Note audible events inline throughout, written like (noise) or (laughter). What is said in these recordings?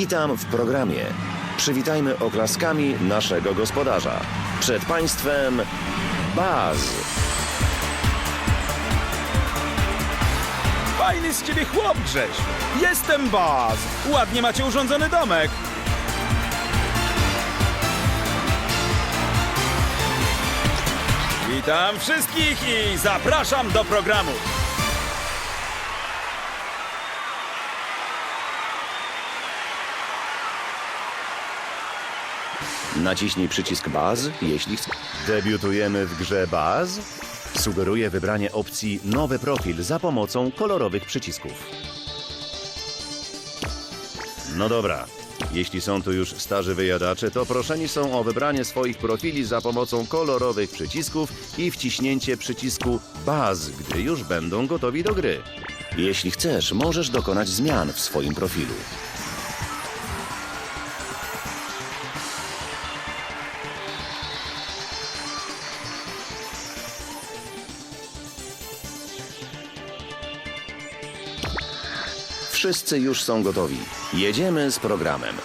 Witam w programie. Przywitajmy oklaskami naszego gospodarza. Przed Państwem Baz. Fajny z ciebie chłop, Grześ. Jestem Baz. Ładnie macie urządzony domek. Witam wszystkich i zapraszam do programu. Naciśnij przycisk Baz, jeśli chcesz. Debiutujemy w grze Baz. Sugeruję wybranie opcji Nowy profil za pomocą kolorowych przycisków. No dobra. Jeśli są tu już starzy wyjadacze, to proszeni są o wybranie swoich profili za pomocą kolorowych przycisków i wciśnięcie przycisku Baz, gdy już będą gotowi do gry. Jeśli chcesz, możesz dokonać zmian w swoim profilu. Wszyscy już są gotowi. Jedziemy z programem.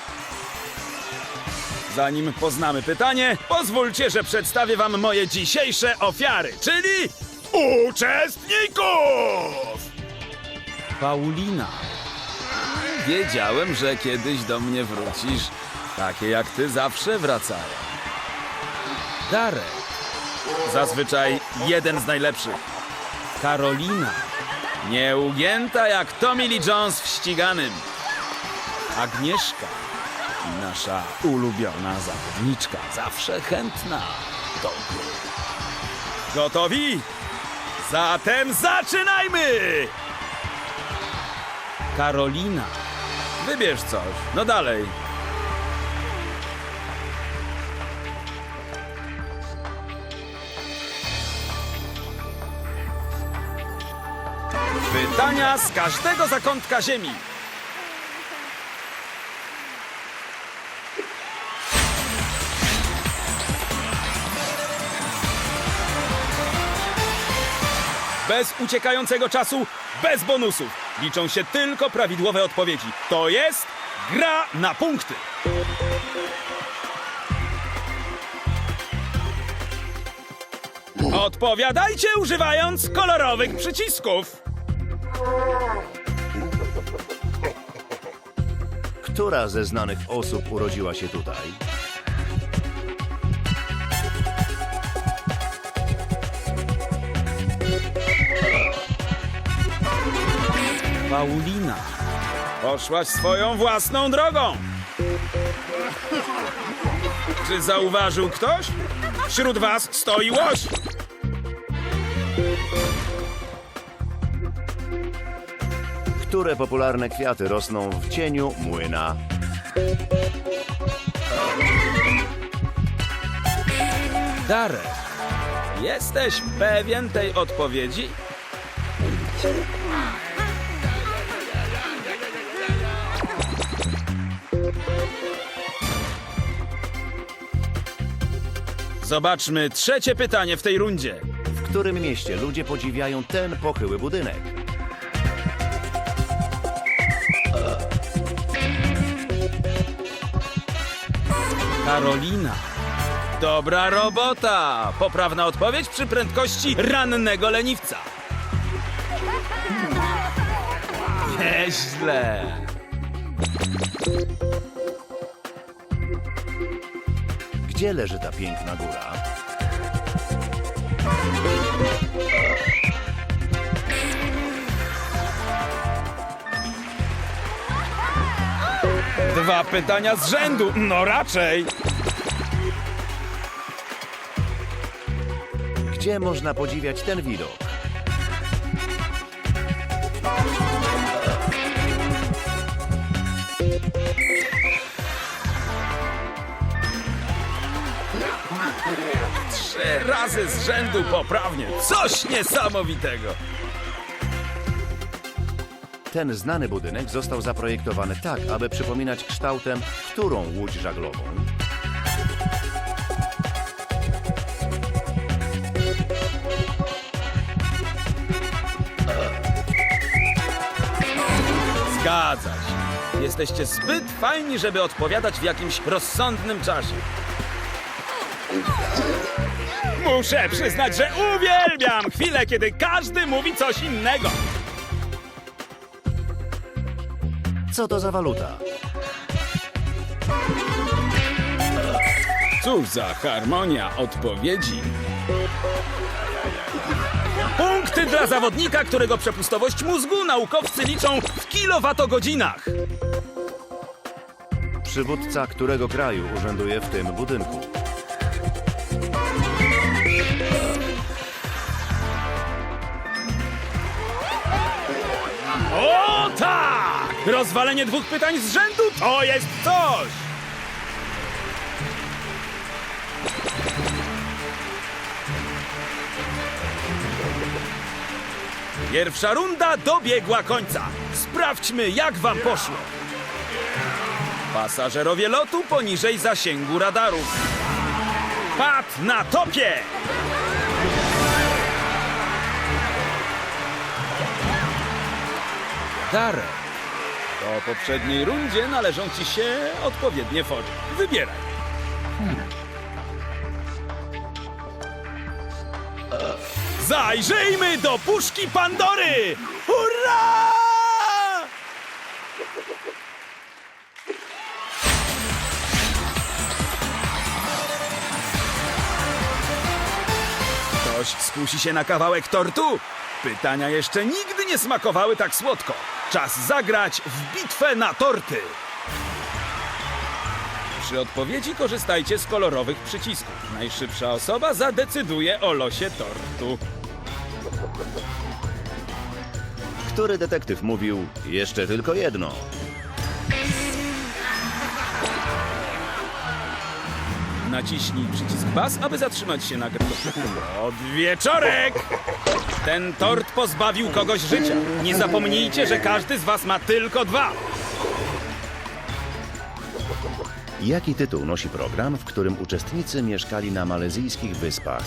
Zanim poznamy pytanie, pozwólcie, że przedstawię wam moje dzisiejsze ofiary, czyli uczestników! Paulina. Wiedziałem, że kiedyś do mnie wrócisz. Takie jak ty zawsze wracają. Darek. Zazwyczaj jeden z najlepszych. Karolina. Nieugięta jak Tommy Lee Jones w ściganym. Agnieszka. Nasza ulubiona zawodniczka, zawsze chętna do gry. Gotowi? Zatem zaczynajmy! Karolina. Wybierz coś. No dalej. Z każdego zakątka ziemi. Bez uciekającego czasu, bez bonusów. Liczą się tylko prawidłowe odpowiedzi. To jest gra na punkty. Odpowiadajcie używając kolorowych przycisków. Która ze znanych osób urodziła się tutaj? Paulina. Poszłaś swoją własną drogą. Czy zauważył ktoś? Wśród was stoi łoś. Które popularne kwiaty rosną w cieniu młyna? Darek, jesteś pewien tej odpowiedzi? Zobaczmy trzecie pytanie w tej rundzie. W którym mieście ludzie podziwiają ten pochyły budynek? Karolina. Dobra robota! Poprawna odpowiedź przy prędkości rannego leniwca. Nieźle. Gdzie leży ta piękna góra? Dwa pytania z rzędu. No raczej. Gdzie można podziwiać ten widok? Trzy razy z rzędu poprawnie. Coś niesamowitego. Ten znany budynek został zaprojektowany tak, aby przypominać kształtem którą łódź żaglową? Zgadza się. Jesteście zbyt fajni, żeby odpowiadać w jakimś rozsądnym czasie. Muszę przyznać, że uwielbiam chwilę, kiedy każdy mówi coś innego. Co to za waluta? Cóż za harmonia odpowiedzi. Punkty dla zawodnika, którego przepustowość mózgu naukowcy liczą w kilowatogodzinach. Przywódca którego kraju urzęduje w tym budynku? O tak! Rozwalenie dwóch pytań z rzędu to jest coś! Pierwsza runda dobiegła końca. Sprawdźmy, jak wam poszło. Pasażerowie lotu poniżej zasięgu radarów. Pad na topie! Darek. Po poprzedniej rundzie należą ci się odpowiednie fory. Wybieraj. Zajrzyjmy do puszki Pandory! Hurra! Ktoś skusi się na kawałek tortu? Pytania jeszcze nigdy nie smakowały tak słodko. Czas zagrać w bitwę na torty. Przy odpowiedzi korzystajcie z kolorowych przycisków. Najszybsza osoba zadecyduje o losie tortu. Który detektyw mówił jeszcze tylko jedno? Naciśnij przycisk bas, aby zatrzymać się na grę. Od wieczorek! Ten tort pozbawił kogoś życia. Nie zapomnijcie, że każdy z was ma tylko dwa. Jaki tytuł nosi program, w którym uczestnicy mieszkali na malezyjskich wyspach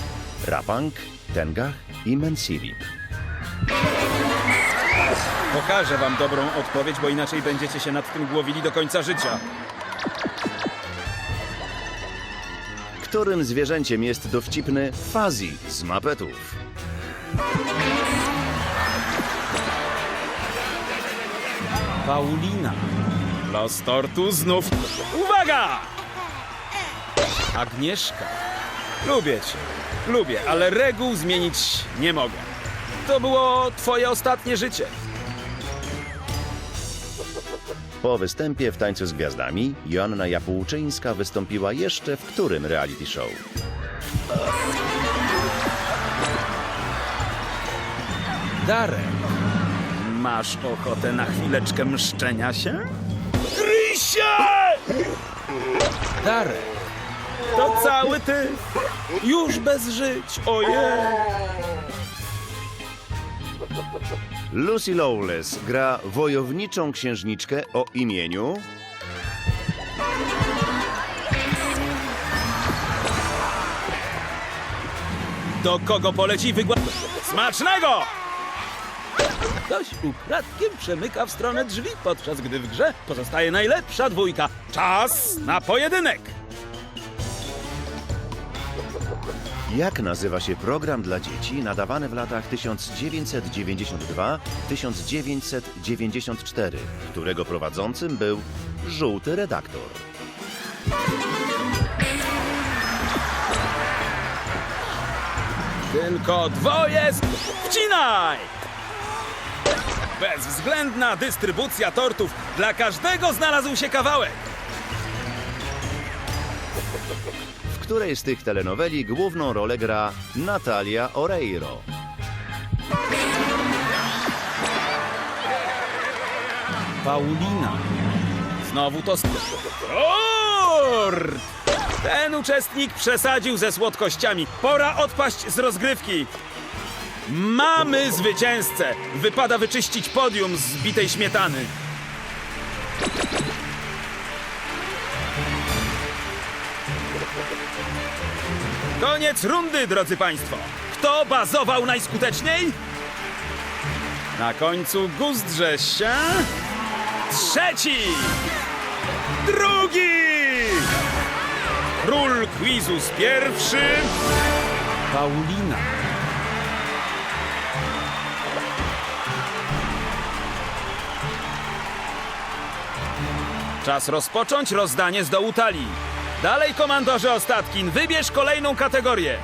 Rapang, Tengah i Mensili? Pokażę wam dobrą odpowiedź, bo inaczej będziecie się nad tym głowili do końca życia. Którym zwierzęciem jest dowcipny Fazi z mapetów? Paulina. Los tortu znów. Uwaga! Agnieszka. Lubię cię. Lubię, ale reguł zmienić nie mogę. To było twoje ostatnie życie. Po występie w Tańcu z Gwiazdami Joanna Japułczyńska wystąpiła jeszcze w którym reality show? Darek, masz ochotę na chwileczkę mszczenia się? Kryj się! Darek, to cały ty. Już bez żyć, ojej. Lucy Lawless gra wojowniczą księżniczkę o imieniu Do kogo poleci wygład... Smacznego! Ktoś ukradkiem przemyka w stronę drzwi, podczas gdy w grze pozostaje najlepsza dwójka. Czas na pojedynek! Jak nazywa się program dla dzieci nadawany w latach 1992-1994, którego prowadzącym był żółty redaktor? Tylko dwoje z... Wcinaj! Bezwzględna dystrybucja tortów. Dla każdego znalazł się kawałek. Której z tych telenoweli główną rolę gra Natalia Oreiro? Paulina. Znowu to... Tort! Ten uczestnik przesadził ze słodkościami. Pora odpaść z rozgrywki. Mamy zwycięzcę. Wypada wyczyścić podium z bitej śmietany. Koniec rundy, drodzy Państwo. Kto bazował najskuteczniej? Na końcu guzdrze się... trzeci, drugi. Król quizus pierwszy, Paulina. Czas rozpocząć rozdanie z dołu talii. Dalej, komandorze Ostatkin, wybierz kolejną kategorię.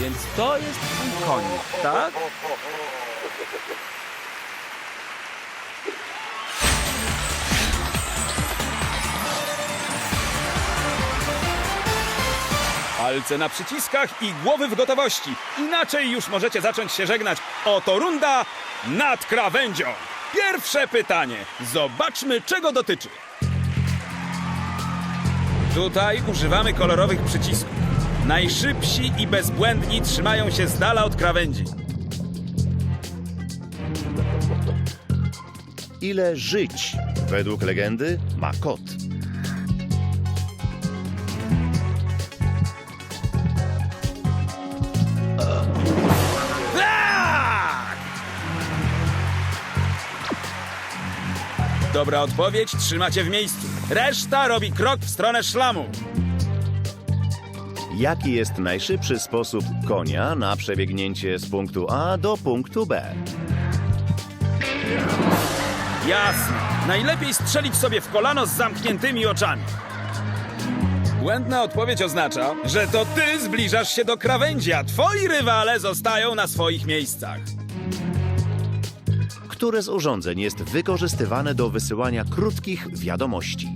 Więc to jest twój konik, tak? Palce na przyciskach i głowy w gotowości. Inaczej już możecie zacząć się żegnać. Oto runda nad krawędzią. Pierwsze pytanie. Zobaczmy, czego dotyczy. Tutaj używamy kolorowych przycisków. Najszybsi i bezbłędni trzymają się z dala od krawędzi. Ile żyć według legendy ma kot? Dobra odpowiedź, trzymacie w miejscu. Reszta robi krok w stronę szlamu. Jaki jest najszybszy sposób konia na przebiegnięcie z punktu A do punktu B? Jasne. Najlepiej strzelić sobie w kolano z zamkniętymi oczami. Błędna odpowiedź oznacza, że to ty zbliżasz się do krawędzi, a twoi rywale zostają na swoich miejscach. Które z urządzeń jest wykorzystywane do wysyłania krótkich wiadomości?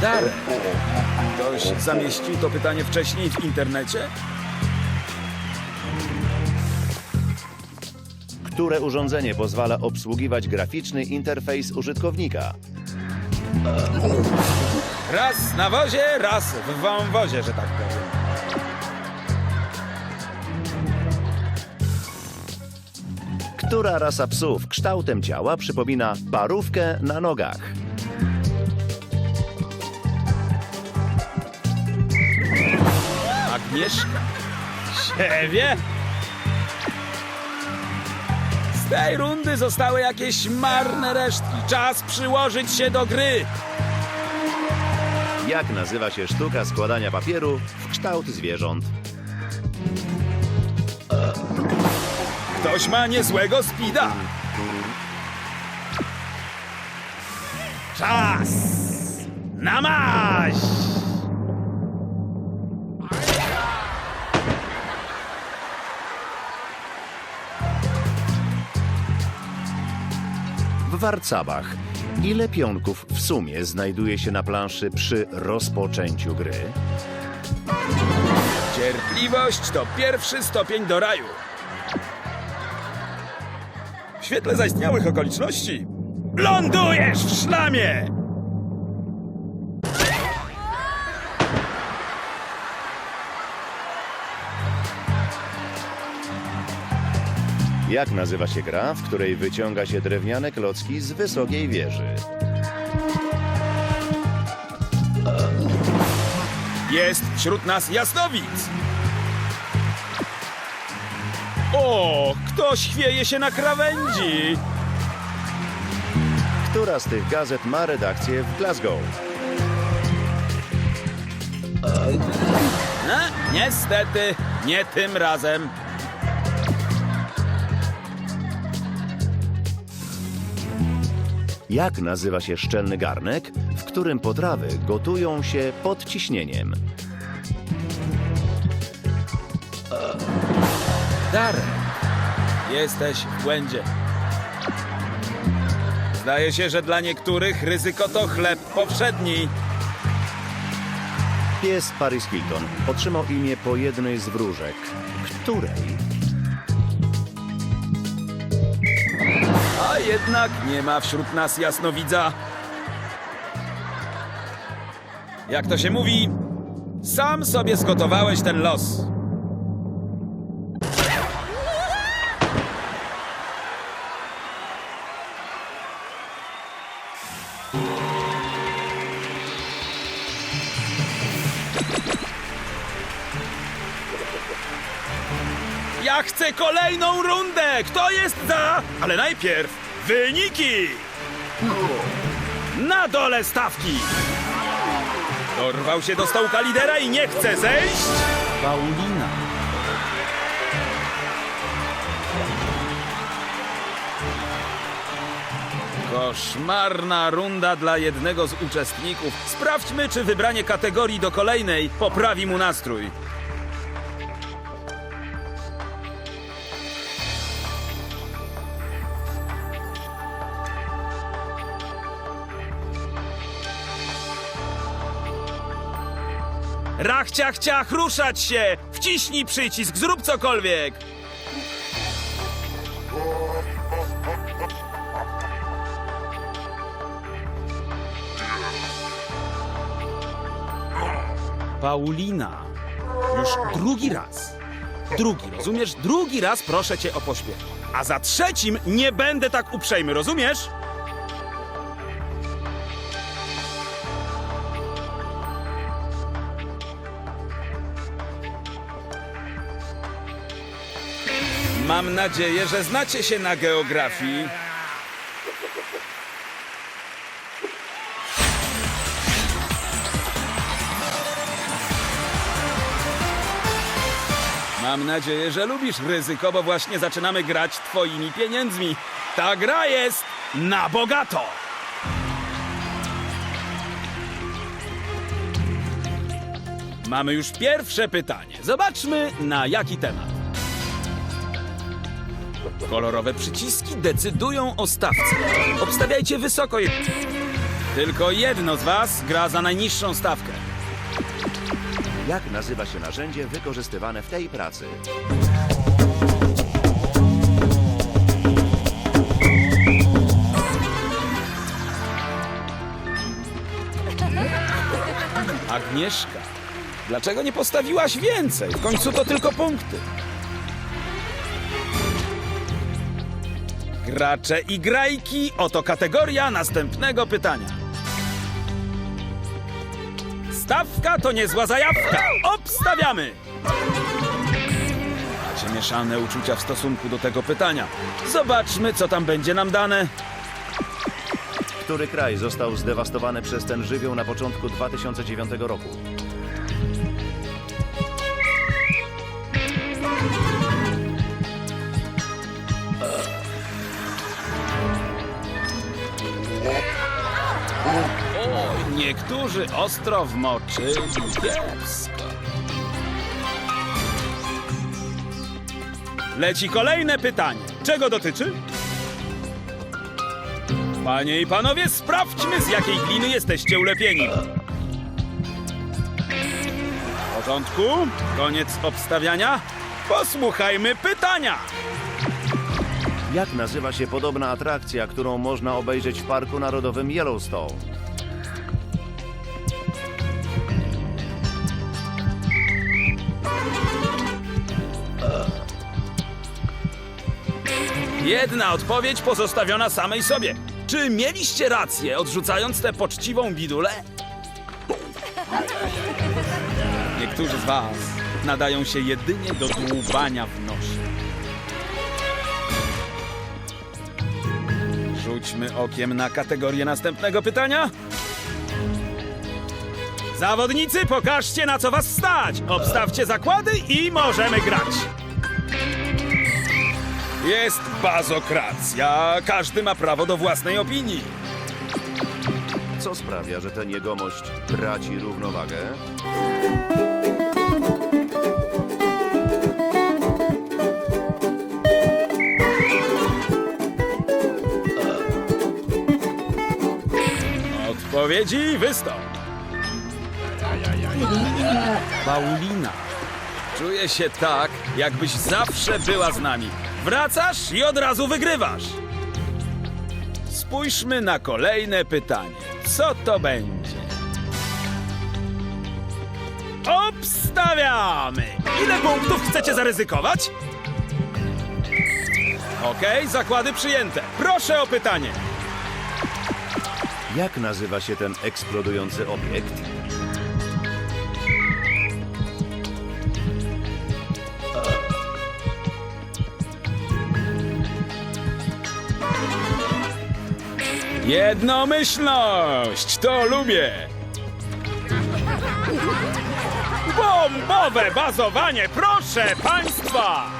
Darek. Ktoś zamieścił to pytanie wcześniej w internecie? Które urządzenie pozwala obsługiwać graficzny interfejs użytkownika? Raz na wozie, raz w wąwozie, że tak powiem. Która rasa psów kształtem ciała przypomina parówkę na nogach? Agnieszka. Siebie? Z tej rundy zostały jakieś marne resztki. Czas przyłożyć się do gry. Jak nazywa się sztuka składania papieru w kształt zwierząt? Ktoś ma niezłego spida. Czas na maź! W warcabach ile pionków w sumie znajduje się na planszy przy rozpoczęciu gry? Cierpliwość to pierwszy stopień do raju. W świetle zaistniałych okoliczności lądujesz w szlamie! Jak nazywa się gra, w której wyciąga się drewniane klocki z wysokiej wieży? Jest wśród nas jasnowic. O, ktoś chwieje się na krawędzi. Która z tych gazet ma redakcję w Glasgow? E? Niestety, nie tym razem. Jak nazywa się szczelny garnek, w którym potrawy gotują się pod ciśnieniem? Darek, jesteś w błędzie. Zdaje się, że dla niektórych ryzyko to chleb powszedni. Pies Paris Hilton otrzymał imię po jednej z wróżek. Której? A jednak nie ma wśród nas jasnowidza. Jak to się mówi, sam sobie zgotowałeś ten los. Kolejną rundę! Kto jest za? Ale najpierw wyniki! Na dole stawki! Dorwał się do stołka lidera i nie chce zejść. Paulina. Koszmarna runda dla jednego z uczestników. Sprawdźmy, czy wybranie kategorii do kolejnej poprawi mu nastrój. Rachciach, ciach, ruszać się! Wciśnij przycisk, zrób cokolwiek! Paulina. Już drugi raz. Drugi, rozumiesz? Drugi raz proszę cię o pośpiech. A za trzecim nie będę tak uprzejmy, rozumiesz? Mam nadzieję, że znacie się na geografii. Mam nadzieję, że lubisz ryzyko, bo właśnie zaczynamy grać twoimi pieniędzmi. Ta gra jest na bogato. Mamy już pierwsze pytanie. Zobaczmy na jaki temat. Kolorowe przyciski decydują o stawce. Obstawiajcie wysoko. Tylko jedno z was gra za najniższą stawkę. Jak nazywa się narzędzie wykorzystywane w tej pracy? Agnieszka, dlaczego nie postawiłaś więcej? W końcu to tylko punkty. Gracze i grajki, oto kategoria następnego pytania. Stawka to niezła zajawka. Obstawiamy! Macie mieszane uczucia w stosunku do tego pytania. Zobaczmy, co tam będzie nam dane. Który kraj został zdewastowany przez ten żywioł na początku 2009 roku? Niektórzy ostro wmoczyli kiepsko. Leci kolejne pytanie. Czego dotyczy? Panie i panowie, sprawdźmy z jakiej gliny jesteście ulepieni. W porządku, koniec obstawiania. Posłuchajmy pytania. Jak nazywa się podobna atrakcja, którą można obejrzeć w Parku Narodowym Yellowstone? Jedna odpowiedź pozostawiona samej sobie. Czy mieliście rację, odrzucając tę poczciwą bidulę? Niektórzy z was nadają się jedynie do dłubania w nosie. Rzućmy okiem na kategorię następnego pytania. Zawodnicy, pokażcie na co was stać. Obstawcie zakłady i możemy grać. Jest bazokracja. Każdy ma prawo do własnej opinii. Co sprawia, że ten jegomość traci równowagę? Odpowiedzi wystąp. Paulina. Czuję się tak, jakbyś zawsze była z nami. Wracasz i od razu wygrywasz. Spójrzmy na kolejne pytanie. Co to będzie? Obstawiamy! Ile punktów chcecie zaryzykować? Okej, zakłady przyjęte. Proszę o pytanie. Jak nazywa się ten eksplodujący obiekt? Jednomyślność! To lubię! Bombowe bazowanie, proszę państwa!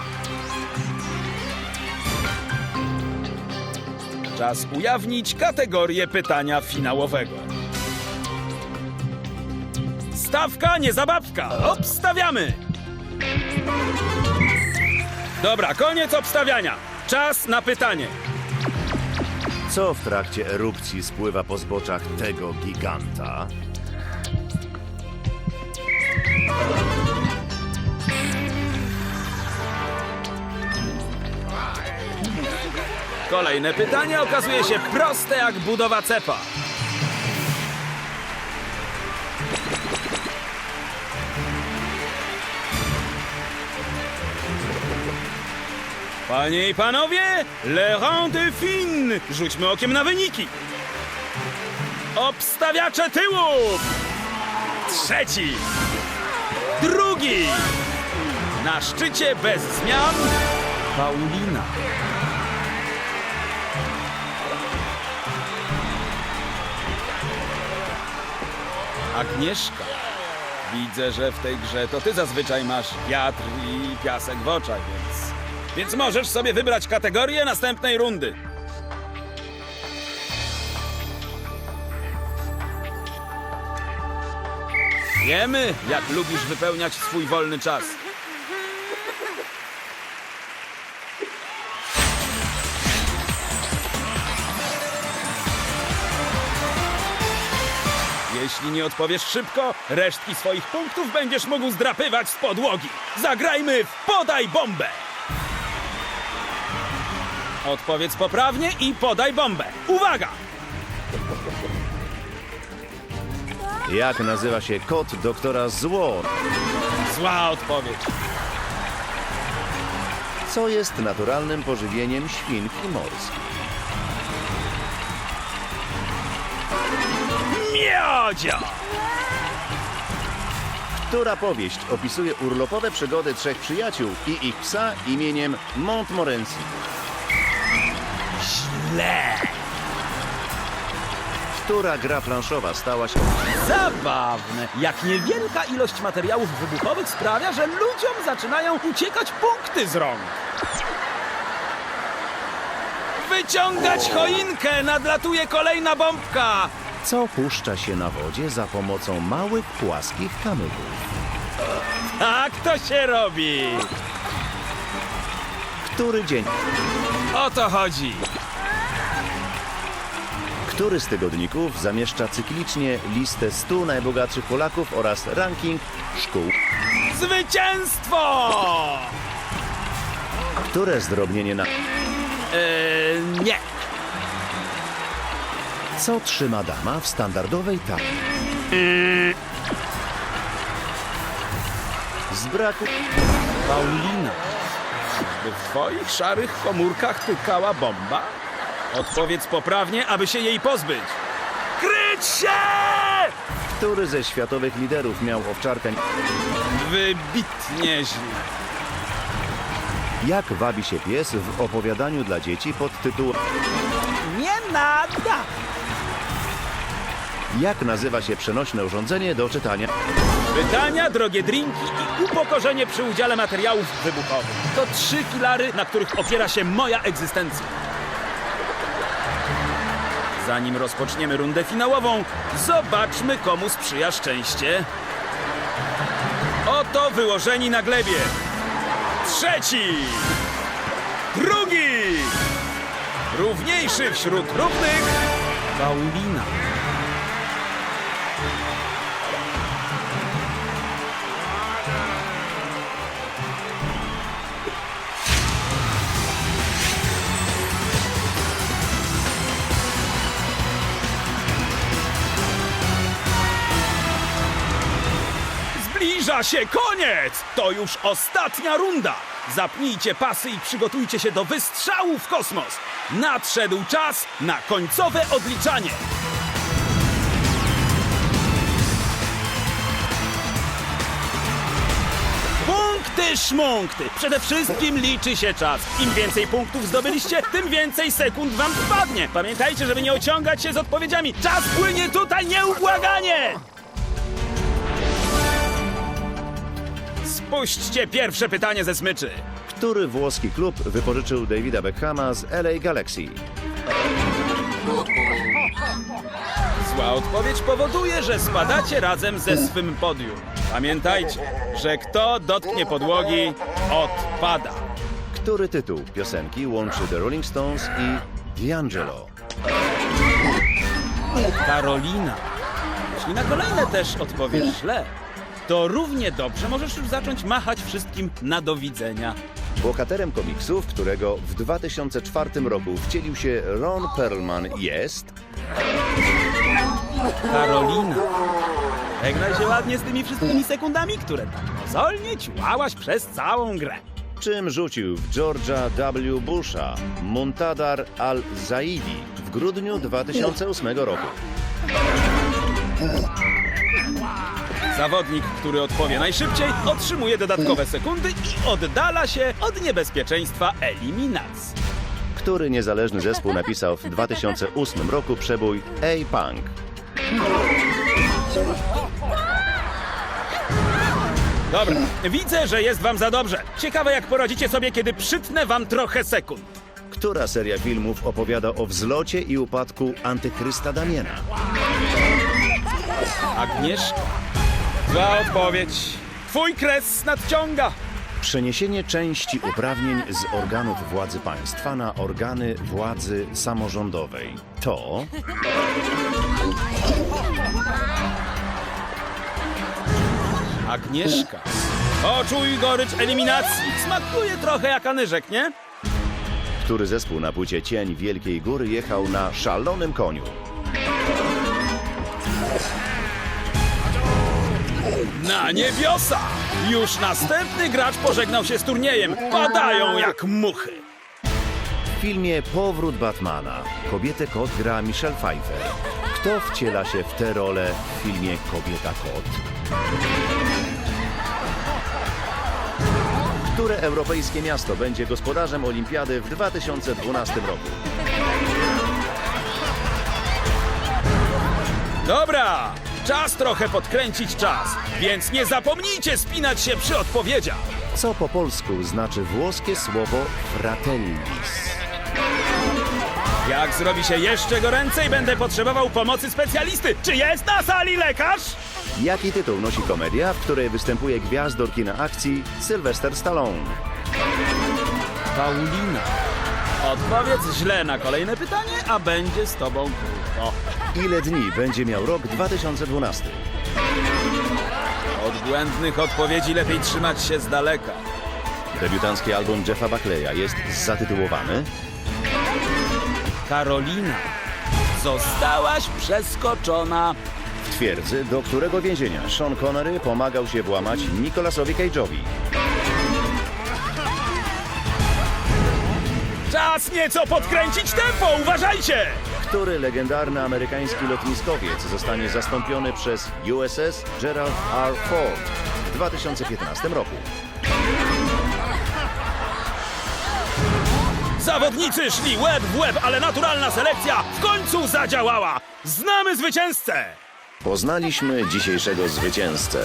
Czas ujawnić kategorię pytania finałowego. Stawka, nie zabawka! Obstawiamy! Dobra, koniec obstawiania. Czas na pytanie. Co w trakcie erupcji spływa po zboczach tego giganta? Kolejne pytanie okazuje się proste jak budowa cepa. Panie i panowie, le de fin! Rzućmy okiem na wyniki. Obstawiacze tyłów! Trzeci! Drugi! Na szczycie bez zmian Paulina. Agnieszka. Widzę, że w tej grze to ty zazwyczaj masz wiatr i piasek w oczach, więc... Więc możesz sobie wybrać kategorię następnej rundy. Wiemy, jak lubisz wypełniać swój wolny czas. Jeśli nie odpowiesz szybko, resztki swoich punktów będziesz mógł zdrapywać z podłogi. Zagrajmy w Podaj bombę! Odpowiedz poprawnie i podaj bombę. Uwaga! Jak nazywa się kot doktora Zło? Zła odpowiedź. Co jest naturalnym pożywieniem świnki morskiej? Miodzio! Która powieść opisuje urlopowe przygody trzech przyjaciół i ich psa imieniem Montmorency? Źle! Która gra planszowa stała się... Zabawne, jak niewielka ilość materiałów wybuchowych sprawia, że ludziom zaczynają uciekać punkty z rąk. Wyciągać choinkę! Nadlatuje kolejna bombka! Co puszcza się na wodzie za pomocą małych, płaskich kamyków? Tak to się robi! Który dzień? O to chodzi! Który z tygodników zamieszcza cyklicznie listę 100 najbogatszych Polaków oraz ranking szkół? Zwycięstwo! Które zdrobnienie na... Eee, nie. Co trzyma dama w standardowej talii? Z braku... Paulina, w twoich szarych komórkach tykała bomba? Odpowiedz poprawnie, aby się jej pozbyć. Kryć się! Który ze światowych liderów miał owczarkę? Wybitnie źle. Jak wabi się pies w opowiadaniu dla dzieci pod tytułem Nie nada! Jak nazywa się przenośne urządzenie do czytania? Pytania, drogie drinki i upokorzenie przy udziale materiałów wybuchowych. To trzy filary, na których opiera się moja egzystencja. Zanim rozpoczniemy rundę finałową, zobaczmy komu sprzyja szczęście. Oto wyłożeni na glebie. Trzeci! Drugi! Równiejszy wśród równych Paulina. Zbliża się koniec! To już ostatnia runda! Zapnijcie pasy i przygotujcie się do wystrzału w kosmos! Nadszedł czas na końcowe odliczanie! Punkt Punkty, szmunkty. Przede wszystkim liczy się czas. Im więcej punktów zdobyliście, tym więcej sekund wam wpadnie. Pamiętajcie, żeby nie ociągać się z odpowiedziami. Czas płynie tutaj nieubłaganie! Spuśćcie pierwsze pytanie ze smyczy. Który włoski klub wypożyczył Davida Beckhama z LA Galaxy? Zła odpowiedź powoduje, że spadacie razem ze swym podium. Pamiętajcie, że kto dotknie podłogi, odpada. Który tytuł piosenki łączy The Rolling Stones i D'Angelo? Karolina. Jeśli na kolejne też odpowiesz źle, to równie dobrze możesz już zacząć machać wszystkim na do widzenia. Bohaterem komiksu, w którego w 2004 roku wcielił się Ron Perlman jest... Karolina. Żegnaj się ładnie z tymi wszystkimi sekundami, które tak mozolnie ciłałaś przez całą grę. Czym rzucił w George'a W. Busha Muntadar al-Zaidi w grudniu 2008 roku? Zawodnik, który odpowie najszybciej, otrzymuje dodatkowe sekundy i oddala się od niebezpieczeństwa eliminacji. Który niezależny zespół napisał w 2008 roku przebój A-Punk? Dobra, widzę, że jest wam za dobrze. Ciekawe, jak poradzicie sobie, kiedy przytnę wam trochę sekund. Która seria filmów opowiada o wzlocie i upadku Antychrysta Damiena? Agnieszka. Zła odpowiedź. Twój kres nadciąga. Przeniesienie części uprawnień z organów władzy państwa na organy władzy samorządowej. To Agnieszka. Poczuj gorycz eliminacji. Smakuje trochę jak anyżek, nie? który zespół na płycie Cień Wielkiej Góry jechał na szalonym koniu? Na niebiosa! Już następny gracz pożegnał się z turniejem. Padają jak muchy. W filmie Powrót Batmana kobietę kot gra Michelle Pfeiffer. Kto wciela się w tę rolę w filmie Kobieta Kot? Które europejskie miasto będzie gospodarzem Olimpiady w 2012 roku? Dobra, czas trochę podkręcić czas, więc nie zapomnijcie spinać się przy odpowiedziach. Co po polsku znaczy włoskie słowo fratellis? Jak zrobi się jeszcze goręcej, będę potrzebował pomocy specjalisty. Czy jest na sali lekarz? Jaki tytuł nosi komedia, w której występuje gwiazdor kina akcji Sylvester Stallone? Paulina. Odpowiedz źle na kolejne pytanie, a będzie z tobą Ile dni będzie miał rok 2012? Od błędnych odpowiedzi lepiej trzymać się z daleka. Debiutancki album Jeffa Buckleya jest zatytułowany Karolina, zostałaś przeskoczona. W twierdzy, do którego więzienia Sean Connery pomagał się włamać Nicolasowi Cage'owi. Czas nieco podkręcić tempo, uważajcie! Który legendarny amerykański lotniskowiec zostanie zastąpiony przez USS Gerald R. Ford w 2015 roku? Zawodnicy szli łeb w łeb, ale naturalna selekcja w końcu zadziałała. Znamy zwycięzcę! Poznaliśmy dzisiejszego zwycięzcę.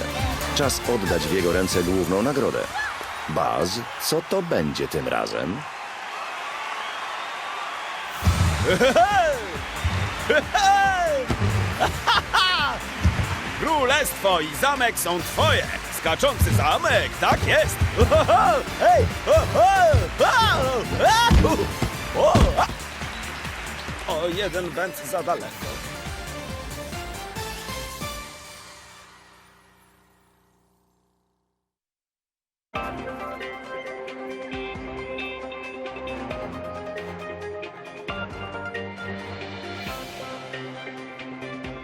Czas oddać w jego ręce główną nagrodę. Baz, co to będzie tym razem? (laughs) Królestwo i zamek są twoje. Skaczący zamek, tak jest. (laughs) (laughs) O, jeden węd za daleko.